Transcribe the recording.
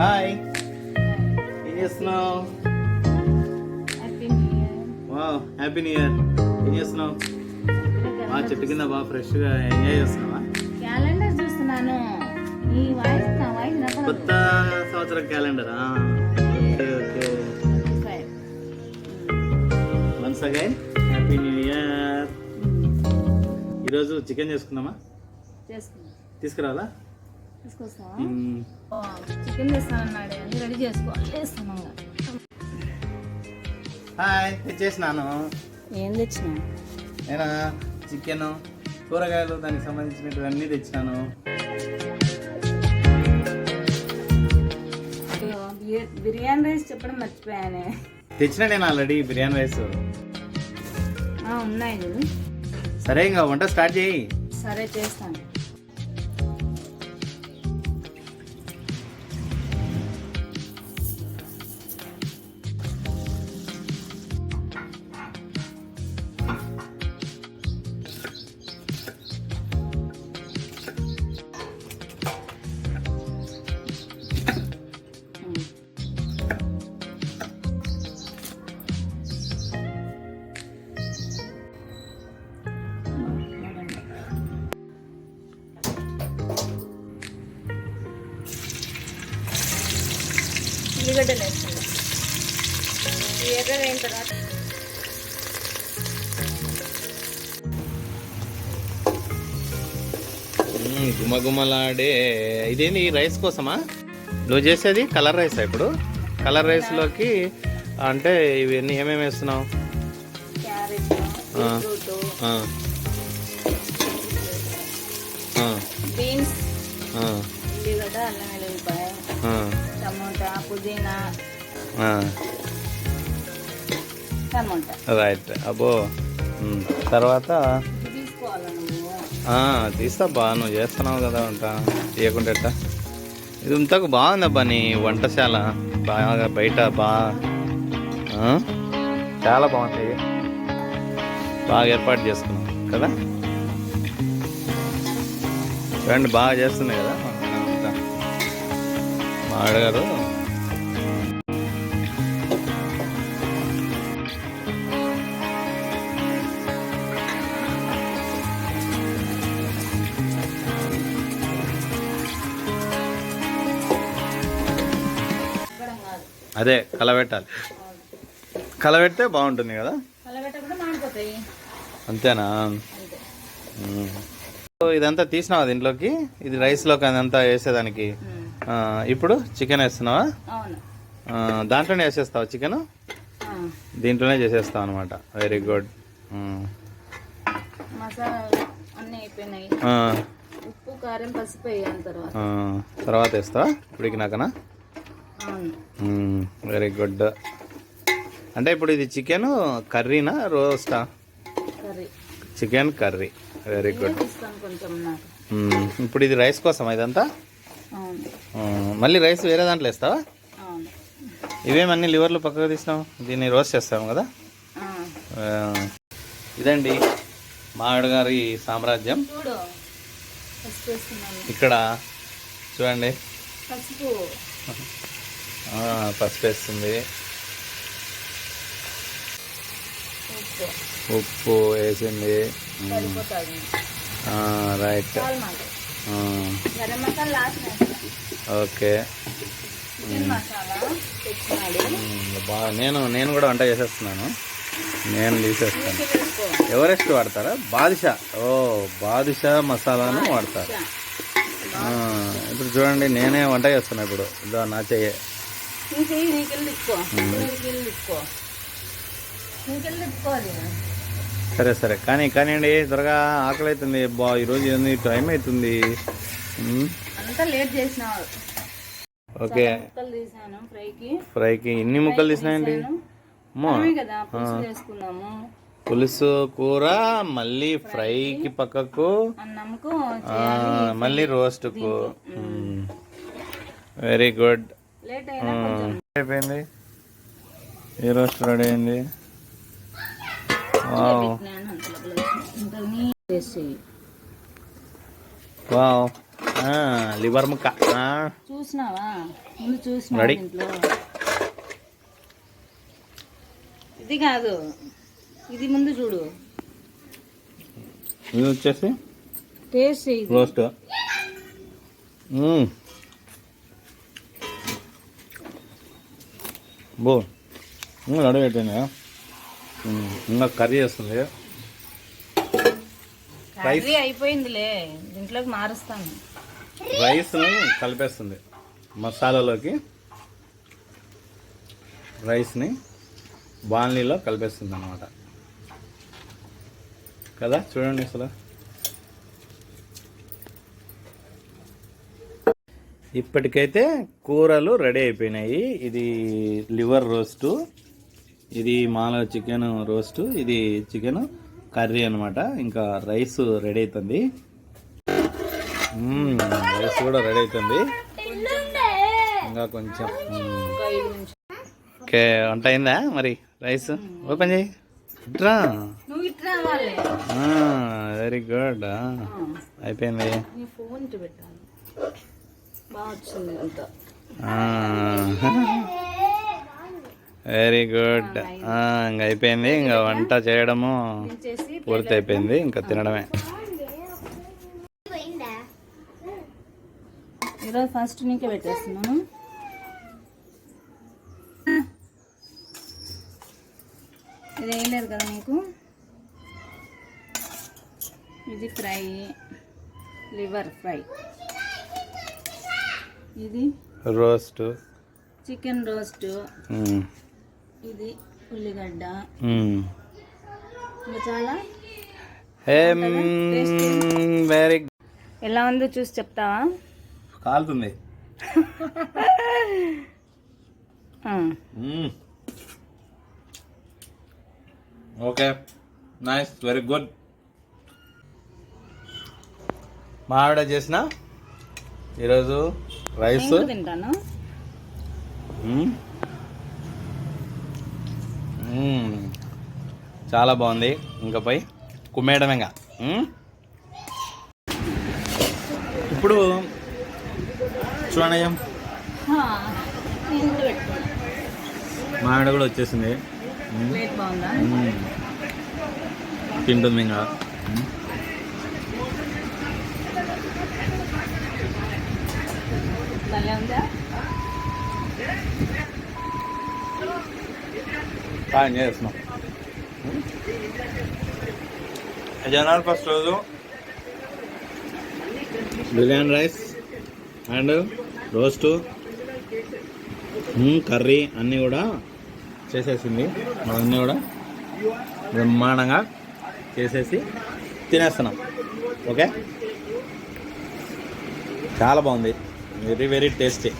Hi ఏం చేస్తున్నావు? Happy new year ఏం చేస్తున్నావు? మా చెట్టు కింద బాగా ఫ్రెష్గా ఎంజాయ్ చేస్తున్నావా? క్యాలెండర్ చూస్తున్నాను. ఈ వాయిస్ నా వాయిస్ కొత్త సంవత్సరం క్యాలెండరా? Okay okay once again happy new year ఈరోజు చికెన్ చేసుకుందామా? తీసుకురావాలా? తీసుకొస్తావా. చికెన్ అన్ని రెడీ చేసుకోవాలి చేస్తున్నాం హాయ్ తెచ్చేసినాను. ఏం తెచ్చినావు? నేను చికెన్ కూరగాయలు దానికి సంబంధించినటువన్నీ తెచ్చినాను. అయ్యో, బిర్- బిర్యానీ రైస్ చెప్పడం మర్చిపోయానే. తెచ్చిన నేను ఆల్రెడీ బిర్యానీ రైస్. ఆ, ఉన్నాయి సరే ఇంకా వంట స్టార్ట్ చేయి. సరే చేస్తాను. ఉల్లిగడ్డలు వేసుకుందాం ఈ ఎర్రగా అయిన తర్వాత గుమగుమలాడే. ఇదేంటి రైస్ కోసమా? నువ్వు చేసేది కలర్ రైస్ ఇప్పుడు? కలర్ రైస్లోకి అంటే ఇవన్నీ ఏమేమి వేస్తున్నావు? బీన్స్ ఆ, ఉల్లిగడ్డ అల్లం వెల్లుల్లిపాయ ఆ, టమోటా పుదీనా. టమోటా రైట్ అబ్బో. తర్వాత తీస్తా బా నువ్వు చేస్తున్నావు కదా వంట చేయకుండా? ఇది ఇంతకు బాగుందబ్బా నీ వంటశాల బాగా బయట బా? చాలా బాగుంటాయి బాగా ఏర్పాటు చేసుకున్నాం కదా చూడండి బాగా చేస్తుంది కదా. కాదు అదే కలబెట్టాలి కలబెడితే బాగుంటుంది కదా? అంతేనా? ఇదంతా తీసినావా దీంట్లోకి? ఇది రైస్లోకి అదంతా వేసేదానికి? ఇప్పుడు చికెన్ వేస్తున్నావా? దాంట్లోనే వేసేస్తావా చికెన్? దీంట్లోనే చేసేస్తావు అనమాట వెరీ గుడ్ ఉప్పు కారం పసుపు తర్వాత. తర్వాత వేస్తావా? ఉడికినాకనా? వెరీ గుడ్ అంటే ఇప్పుడు ఇది చికెన్ కర్రీనా రోస్టా? Chicken curry. వెరీ గుడ్ ఇప్పుడు ఇది రైస్ కోసం ఇదంతా. మళ్ళీ రైస్ వేరే దాంట్లో వేస్తావా? ఇవేమన్నీ లివర్లు పక్కకు తీసినావు? దీన్ని రోస్ట్ చేస్తాము కదా? ఇదండి మావిడ గారి సామ్రాజ్యం. ఇక్కడ చూడండి. పసుపు. వేస్తుంది. ఉప్పు. వేసింది. రైట్. గరం మసాలా లాస్ట్ వేస్తా ఓకే. బాగా నేను నేను కూడా వంట చేసేస్తున్నాను. నేను తీసేస్తాను. ఎవరెస్ట్ వాడతారా? బాదుషా. ఓ బాదుషా మసాలాను వాడతారు. ఇప్పుడు చూడండి నేనే వంట చేస్తున్నా ఇప్పుడు. ఇదో నా చెయ్యే. నీకెళ్ళి నీకెళ్ళి తిప్పుకో నీకెళ్ళి తిప్పుకో నీకెళ్ళి తిప్పుకోవాలి సరే సరే. కానీ కానివ్వండి త్వరగా ఆకలి అవుతుంది బా ఈరోజు ఏంది? టైం అవుతుంది లేట్ ఓకే. ఫ్రైకి. ఇన్ని ముక్కలు తీసినాయండి? పులుసు కూర మళ్ళీ ఫ్రైకి పక్కకు మళ్ళీ రోస్ట్కు. Very good. అయిపోయింది. ఏ రోస్ట్ రెడీ అయింది. వావ్ ఆ, లివర్ ముక్క. ఆ, చూసినావా? ముందు Ready? ఇంట్లో ఇది కాదు. ఇది ముందు చూడు. ఇది వచ్చేసి టేస్ట్ ఇది. రోస్ట్. మ్మ్. బో మ్మ్, ఇంకా కర్రీ వేస్తుంది కర్రీ అయిపోయిందిలే. దీంట్లోకి మారుస్తాను. రైస్ని కలిపేస్తుంది మసాలాలోకి. రైస్ని బాన్లీలో కలిపేస్తుంది అనమాట కదా చూడండి అసలు. ఇప్పటికైతే కూరలు రెడీ అయిపోయినాయి. ఇది లివర్ రోస్టు. ఇది మాల చికెన్ రోస్టు ఇది చికెన్ కర్రీ అనమాట ఇంకా రైస్ రెడీ అవుతుంది రైస్ కూడా రెడీ అవుతుంది ఇంకా కొంచెం ఓకే వంట అయిందా మరి రైస్? ఓపెన్ చేయి. ఇట్రా. నువ్వు ఇటు రావాలి వెరీ గుడ్. అయిపోయింది. బాగా వెరీ గుడ్ ఇంకా అయిపోయింది. ఇంకా వంట చేయడము పూర్తి అయిపోయింది. ఇంకా తినడమే. ఈరోజు ఫస్ట్ నీకే పెట్టేస్తున్నాను. ఇది ఏం లేదు కదా నీకు ఇది ఫ్రై. Liver fry. ఇది రోస్ట్. Chicken roast. ఇది ఉల్లిగడ్డ. చాలా వెరీ ఎలా ఉందో చూసి చెప్తావా? కాలుతుంది. ఓకే. నైస్. Very good. మా ఆవిడ చేసిన ఈరోజు రైస్. తింటాను. చాలా బాగుంది. ఇంకా పై కుమ్మేయడమేగా మ్మ్. ఇప్పుడు చూడండి హా, నేను కూడా వచ్చేసింది. తింటుంది ఇంకా. ఉందా? సాయం చేస్తున్నాం జనవరి ఫస్ట్ రోజు. Biryani rice and roast curry అన్నీ కూడా చేసేసింది. అవన్నీ కూడా బ్రహ్మాండంగా చేసేసి తినేస్తున్నాం. ఓకే? చాలా బాగుంది. Very very tasty